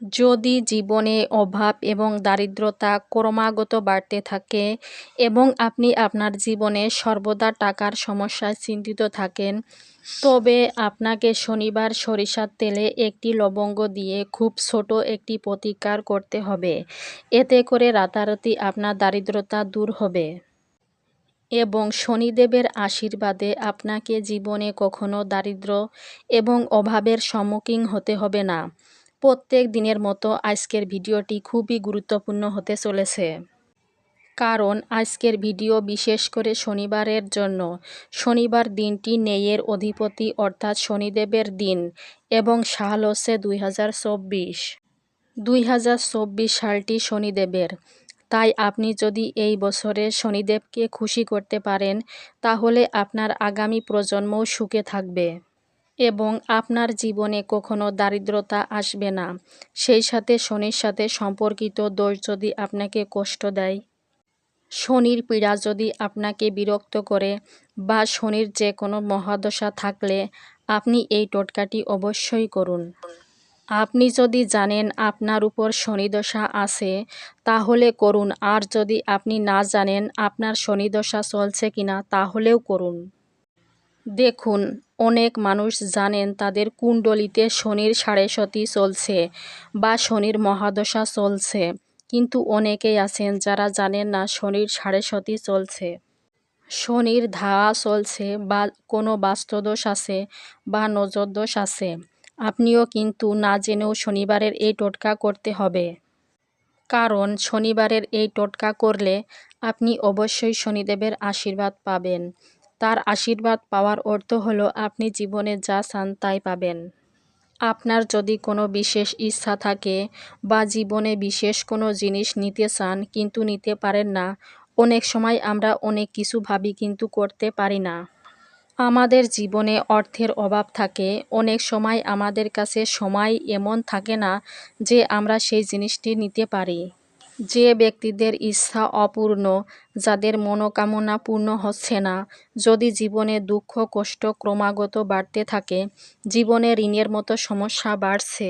যদি জীবনে অভাব এবং দারিদ্রতা ক্রমাগত বাড়তে থাকে এবং আপনি আপনার জীবনে সর্বদা টাকার সমস্যায় চিন্তিত থাকেন, তবে আপনাকে শনিবার সরিষার তেলে একটি লবঙ্গ দিয়ে খুব ছোট একটি প্রতিকার করতে হবে। এতে করে রাতারাতি আপনার দারিদ্রতা দূর হবে। এবং শনিদেবের আশীর্বাদে আপনাকে জীবনে কখনো দারিদ্র এবং অভাবের সম্মুখীন হতে হবে না। প্রত্যেক দিনের মতো আজকের ভিডিওটি খুবই গুরুত্বপূর্ণ হতে চলেছে। কারণ আজকের ভিডিও বিশেষ করে শনিবারের জন্য। শনিবার দিনটি নেয়ের অধিপতি অর্থাৎ শনিদেবের দিন এবং সাল হচ্ছে দুই হাজার চব্বিশ। দুই হাজার চব্বিশ সালটি শনিদেবের। তাই আপনি যদি এই বছরে শনিদেবকে খুশি করতে পারেন, তাহলে আপনার আগামী প্রজন্মও সুখে থাকবে। এবং আপনার জীবনে কখনো দারিদ্রতা আসবে না। সেই সাথে শনির সাথে সম্পর্কিত দোষ যদি আপনাকে কষ্ট দেয়, শনির পীড়া যদি আপনাকে বিরক্ত করে বা শনির যে কোনো মহাদশা থাকলে আপনি এই টোটকাটি অবশ্যই করুন। আপনি যদি জানেন আপনার উপর শনিদশা আছে, তাহলে করুন। আর যদি আপনি না জানেন আপনার শনিদশা চলছে কিনা, তাহলেও করুন। দেখুন অনেক মানুষ জানেন তাদের কুণ্ডলিতে শনির সাড়ে সতী চলছে বা শনির মহাদশা চলছে। কিন্তু অনেকেই আছেন যারা জানেন না শনির সাড়ে সতী চলছে। শনির ধাওয়া চলছে বা কোনো বাস্তুদোষ আছে বা নজরদোষ আছে। আপনিও কিন্তু না জেনেও শনিবারের এই টোটকা করতে হবে। কারণ শনিবারের এই টোটকা করলে আপনি অবশ্যই শনিদেবের আশীর্বাদ পাবেন। তার আশীর্বাদ পাওয়ার অর্থ হলো আপনি জীবনে যা চান তাই পাবেন। আপনার যদি কোনো বিশেষ ইচ্ছা থাকে বা জীবনে বিশেষ কোনো জিনিস নিতে চান কিন্তু নিতে পারেন না, অনেক সময় আমরা অনেক কিছু ভাবি কিন্তু করতে পারি না। আমাদের জীবনে অর্থের অভাব থাকে, অনেক সময় আমাদের কাছে সময় এমন থাকে না যে আমরা সেই জিনিসটি নিতে পারি। যে ব্যক্তিদের ইচ্ছা অপূর্ণ, যাদের মনোকামনা পূর্ণ হচ্ছে না, যদি জীবনে দুঃখ, কষ্ট ক্রমাগত বাড়তে থাকে, জীবনে ঋণের মতো সমস্যা বাড়ছে।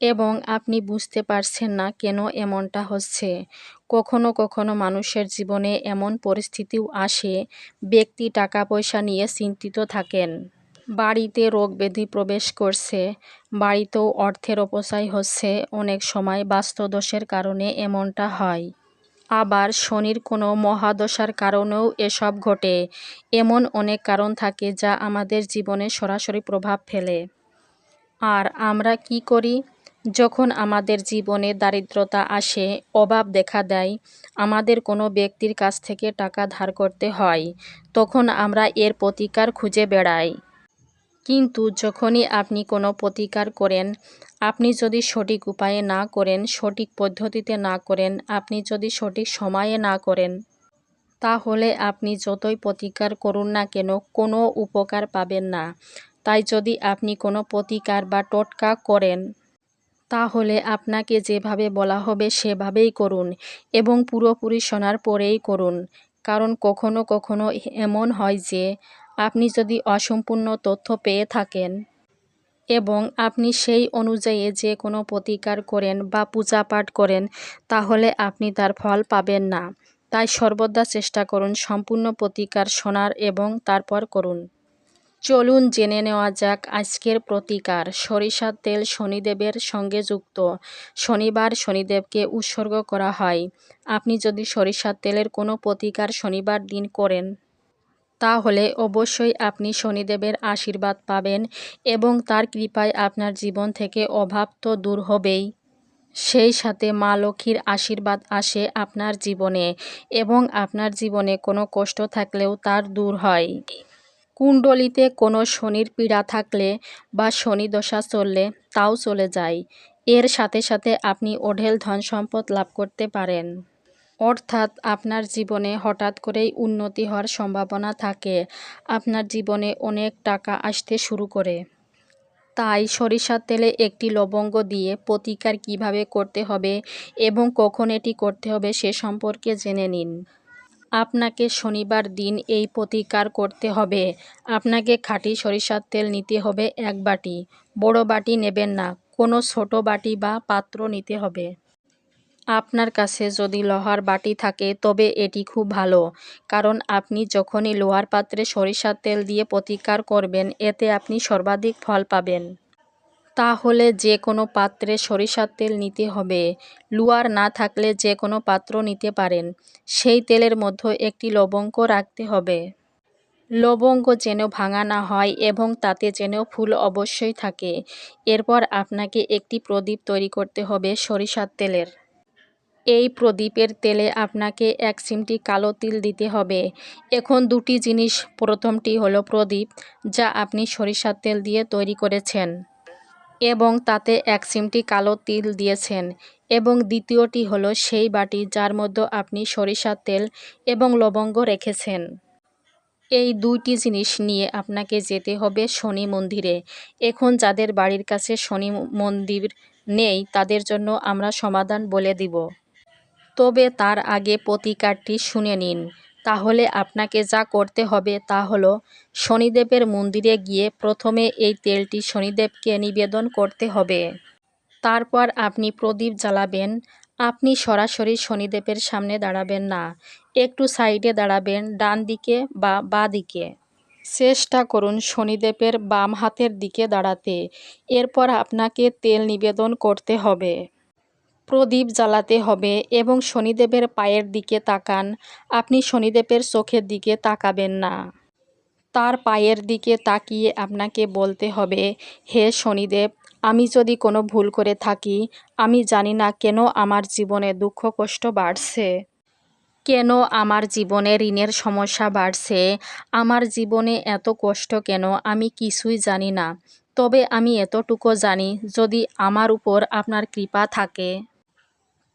এবং আপনি বুঝতে পারছেন না কেন এমনটা হচ্ছে। কখনো কখনো মানুষের জীবনে এমন পরিস্থিতিও আসে, ব্যক্তি টাকা পয়সা নিয়ে চিন্তিত থাকেন। বাড়িতে রোগ ব্যাধি প্রবেশ করছে। বাড়িতেও অর্থের অপচয় হচ্ছে। অনেক সময় বাস্তুদোষের কারণে এমনটা হয়। আবার শনির কোনো মহাদশার কারণেও এসব ঘটে। এমন অনেক কারণ থাকে যা আমাদের জীবনে সরাসরি প্রভাব ফেলে। আর আমরা কি করি? যখন আমাদের জীবনে দারিদ্রতা আসে, অভাব দেখা দেয়, আমাদের কোনো ব্যক্তির কাছ থেকে টাকা ধার করতে হয়, তখন আমরা এর প্রতিকার খুঁজে বেড়াই। কিন্তু যখনই আপনি কোনো প্রতিকার করেন, আপনি যদি সঠিক উপায়ে না করেন, সঠিক পদ্ধতিতে না করেন, আপনি যদি সঠিক সময়ে না করেন, তাহলে আপনি যতই প্রতিকার করুন না কেন, কোনো উপকার পাবেন না। তাই যদি আপনি কোনো প্রতিকার বা টোটকা করেন, তাহলে আপনাকে যেভাবে বলা হবে সেভাবেই করুন এবং পুরোপুরি শোনার পরেই করুন। কারণ কখনো কখনো এমন হয় যে আপনি যদি অসম্পূর্ণ তথ্য পেয়ে থাকেন এবং আপনি সেই অনুযায়ী যে কোনো প্রতিকার করেন বা পূজা পাঠ করেন, তাহলে আপনি তার ফল পাবেন না। তাই সর্বদা চেষ্টা করুন সম্পূর্ণ প্রতিকার শোনার এবং তারপর করুন। চলুন জেনে নেওয়া যাক আজকের প্রতিকার। সরিষার তেল শনিদেবের সঙ্গে যুক্ত। শনিবার শনিদেবকে উৎসর্গ করা হয়। আপনি যদি সরিষার তেলের কোনো প্রতিকার শনিবার দিন করেন তাহলে অবশ্যই আপনি শনিদেবের আশীর্বাদ পাবেন এবং তার কৃপায় আপনার জীবন থেকে অভাব তো দূর হবেই। সেই সাথে মা লক্ষ্মীর আশীর্বাদ আসে আপনার জীবনে এবং আপনার জীবনে কোনো কষ্ট থাকলেও তার দূর হয়। কুণ্ডলিতে কোনো শনির পীড়া থাকলে বা শনি দশা চললে তাও চলে যায়। এর সাথে সাথে আপনি ওঢেল ধন সম্পদ লাভ করতে পারেন। অর্থাৎ আপনার জীবনে হঠাৎ করেই উন্নতি হওয়ার সম্ভাবনা থাকে। আপনার জীবনে অনেক টাকা আসতে শুরু করে। তাই সরিষার তেলে একটি লবঙ্গ দিয়ে প্রতিকার কীভাবে করতে হবে এবং কখন এটি করতে হবে সে সম্পর্কে জেনে নিন। আপনাকে শনিবার দিন এই প্রতিকার করতে হবে। আপনাকে খাঁটি সরিষার তেল নিতে হবে এক বাটি। বড় বাটি নেবেন না, কোনো ছোট বাটি বা পাত্র নিতে হবে। আপনার কাছে যদি লোহার বাটি থাকে, তবে এটি খুব ভালো। কারণ আপনি যখনই লোহার পাত্রে সরিষার তেল দিয়ে প্রতিকার করবেন, এতে আপনি সর্বাধিক ফল পাবেন। তাহলে যে কোনো পাত্রে সরিষার তেল নিতে হবে। লুয়ার না থাকলে যে কোনো পাত্র নিতে পারেন। সেই তেলের মধ্যে একটি লবঙ্গ রাখতে হবে। লবঙ্গ যেন ভাঙা না হয় এবং তাতে যেন ফুল অবশ্যই থাকে। এরপর আপনাকে একটি প্রদীপ তৈরি করতে হবে সরিষার তেলের। এই প্রদীপের তেলে আপনাকে এক সিমটি কালো তিল দিতে হবে। এখন দুটি জিনিস। প্রথমটি হলো প্রদীপ, যা আপনি সরিষার তেল দিয়ে তৈরি করেছেন এবং তাতে এক সিমটি কালো তিল দিয়েছেন এবং দ্বিতীয়টি হলো সেই বাটি যার মধ্যে আপনি সরিষার তেল এবং লবঙ্গ রেখেছেন। এই দুইটি জিনিস নিয়ে আপনাকে যেতে হবে শনি মন্দিরে। এখন যাদের বাড়ির কাছে শনি মন্দির নেই, তাদের জন্য আমরা সমাধান বলে দিব। তবে তার আগে প্রতিকারটি শুনে নিন। তাহলে আপনাকে যা করতে হবে তা হলো, শনিদেবের মন্দিরে গিয়ে প্রথমে এই তেলটি শনিদেবকে নিবেদন করতে হবে। তারপর আপনি প্রদীপ জ্বালাবেন। আপনি সরাসরি শনিদেবের সামনে দাঁড়াবেন না। একটু সাইডে দাঁড়াবেন, ডান দিকে বা বা দিকে। চেষ্টা করুন শনিদেবের বাম হাতের দিকে দাঁড়াতে। এরপর আপনাকে তেল নিবেদন করতে হবে। প্রদীপ জ্বালাতে হবে এবং শনিদেবের পায়ের দিকে তাকান। আপনি শনিদেবের চোখের দিকে তাকাবেন না। তার পায়ের দিকে তাকিয়ে আপনাকে বলতে হবে, হে শনিদেব, আমি যদি কোনো ভুল করে থাকি, আমি জানি না কেন আমার জীবনে দুঃখ কষ্ট বাড়ছে। কেন আমার জীবনে ঋণের সমস্যা বাড়ছে? আমার জীবনে এত কষ্ট কেন? আমি কিছুই জানি না। তবে আমি এতটুকু জানি, যদি আমার উপর আপনার কৃপা থাকে।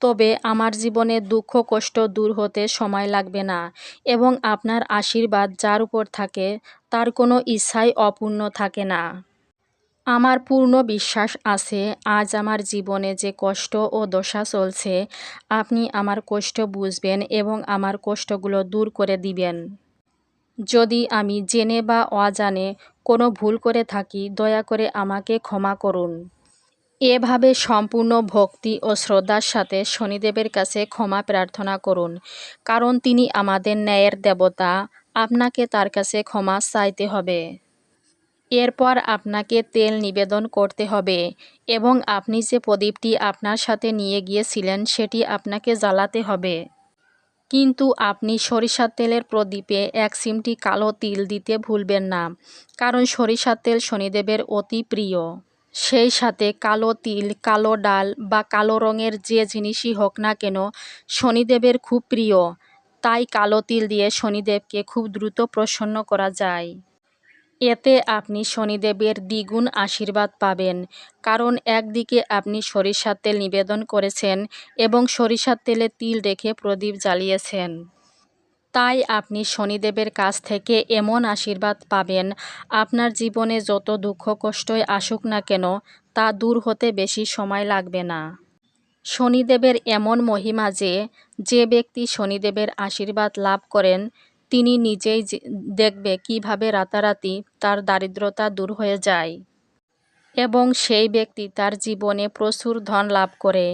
তবে আমার জীবনে দুঃখ কষ্ট দূর হতে সময় লাগবে না এবং আপনার আশীর্বাদ যার উপর থাকে, তার কোনো ইচ্ছাই অপূর্ণ থাকে না। আমার পূর্ণ বিশ্বাস আছে, আজ আমার জীবনে যে কষ্ট ও দশা চলছে, আপনি আমার কষ্ট বুঝবেন এবং আমার কষ্টগুলো দূর করে দিবেন। যদি আমি জেনে বা অজানে কোনো ভুল করে থাকি, দয়া করে আমাকে ক্ষমা করুন। এভাবে সম্পূর্ণ ভক্তি ও শ্রদ্ধার সাথে শনিদেবের কাছে ক্ষমা প্রার্থনা করুন, কারণ তিনি আমাদের ন্যায়ের দেবতা। আপনাকে তার কাছে ক্ষমা চাইতে হবে। এরপর আপনাকে তেল নিবেদন করতে হবে এবং আপনি যে প্রদীপটি আপনার সাথে নিয়ে গিয়েছিলেন সেটি আপনাকে জ্বালাতে হবে। কিন্তু আপনি সরিষার তেলের প্রদীপে এক সিমটি কালো তিল দিতে ভুলবেন না, কারণ সরিষার তেল শনিদেবের অতি প্রিয়। সেই সাথে কালো তিল, কালো ডাল বা কালো রঙের যে জিনিসই হোক না কেন, শনিদেবের খুব প্রিয়। তাই কালো তিল দিয়ে শনিদেবকে খুব দ্রুত প্রসন্ন করা যায়। এতে আপনি শনিদেবের দ্বিগুণ আশীর্বাদ পাবেন। কারণ একদিকে আপনি সরিষার তেল নিবেদন করেছেন এবং সরিষার তেলে তিল রেখে প্রদীপ জ্বালিয়েছেন। তাই আপনি শনিদেবের কাছ থেকে এমন আশীর্বাদ পাবেন, আপনার জীবনে যত দুঃখ কষ্টই আসুক না কেন, তা দূর হতে বেশি সময় লাগবে না। শনিদেবের এমন মহিমা যে যে ব্যক্তি শনিদেবের আশীর্বাদ লাভ করেন, তিনি নিজেই দেখবে কীভাবে রাতারাতি তার দারিদ্রতা দূর হয়ে যায়। এবং সেই ব্যক্তি তার জীবনে প্রচুর ধন লাভ করে।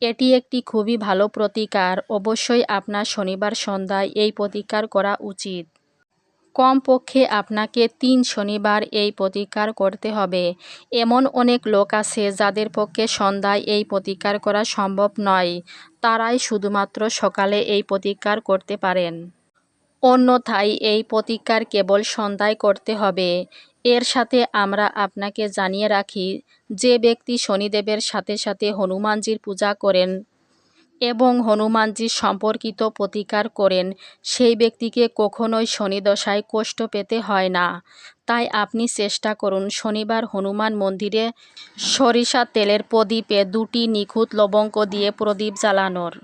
এটি একটি খুবই ভালো প্রতিকার। অবশ্যই আপনার শনিবার সন্ধ্যায় এই প্রতিকার করা উচিত। কমপক্ষে আপনাকে তিন শনিবার এই প্রতিকার করতে হবে। এমন অনেক লোক আছে যাদের পক্ষে সন্ধ্যায় এই প্রতিকার করা সম্ভব নয়। তারাই শুধুমাত্র সকালে এই প্রতিকার করতে পারেন। অন্যথায় এই প্রতিকার কেবল সন্ধ্যায় করতে হবে। এর সাথে আমরা আপনাকে জানিয়ে রাখি, যে ব্যক্তি শনিদেবের সাথে সাথে হনুমানজির পূজা করেন এবং হনুমানজি সম্পর্কিত প্রতিকার করেন, সেই ব্যক্তিকে কখনোই শনিদশায় কষ্ট পেতে হয় না। তাই আপনি চেষ্টা করুন শনিবার হনুমান মন্দিরে সরিষা তেলের প্রদীপে দুটি নিখুঁত লবঙ্গ দিয়ে প্রদীপ জ্বালানোর।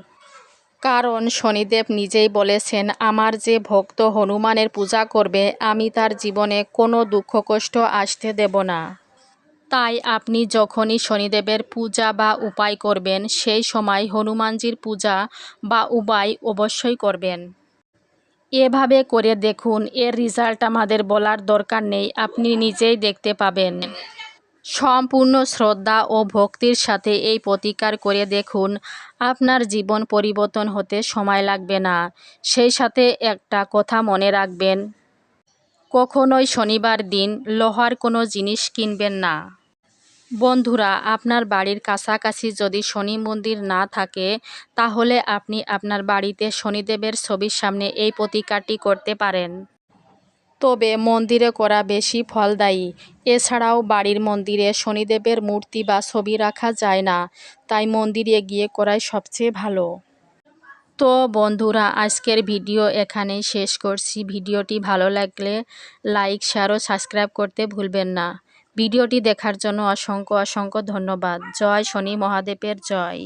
কারণ শনিদেব নিজেই বলেছেন, আমার যে ভক্ত হনুমানের পূজা করবে, আমি তার জীবনে কোনো দুঃখ কষ্ট আসতে দেব না। তাই আপনি যখনই শনিদেবের পূজা বা উপায় করবেন, সেই সময় হনুমানজির পূজা বা উপায় অবশ্যই করবেন। এভাবে করে দেখুন, এর রেজাল্ট আমাদের বলার দরকার নেই, আপনি নিজেই দেখতে পাবেন। সম্পূর্ণ শ্রদ্ধা ও ভক্তির সাথে এই প্রতিকার করে দেখুন, আপনার জীবন পরিবর্তন হতে সময় লাগবে না। সেই সাথে একটা কথা মনে রাখবেন, কখনোই শনিবার দিন লোহার কোনো জিনিস কিনবেন না। বন্ধুরা, আপনার বাড়ির কাছাকাছি যদি শনি মন্দির না থাকে, তাহলে আপনি আপনার বাড়িতে শনিদেবের ছবির সামনে এই প্রতিকারটি করতে পারেন। তবে মন্দিরে করা বেশি ফলদায়ী। এছাড়াও বাড়ির মন্দিরে শনিদেবের মূর্তি বা ছবি রাখা যায় না, তাই মন্দিরে গিয়ে করাই সবচেয়ে ভালো। তো বন্ধুরা, আজকের ভিডিও এখানেই শেষ করছি। ভিডিওটি ভালো লাগলে লাইক শেয়ার ও সাবস্ক্রাইব করতে ভুলবেন না। ভিডিওটি দেখার জন্য অসংখ্য অসংখ্য ধন্যবাদ। জয় শনি মহাদেবের জয়।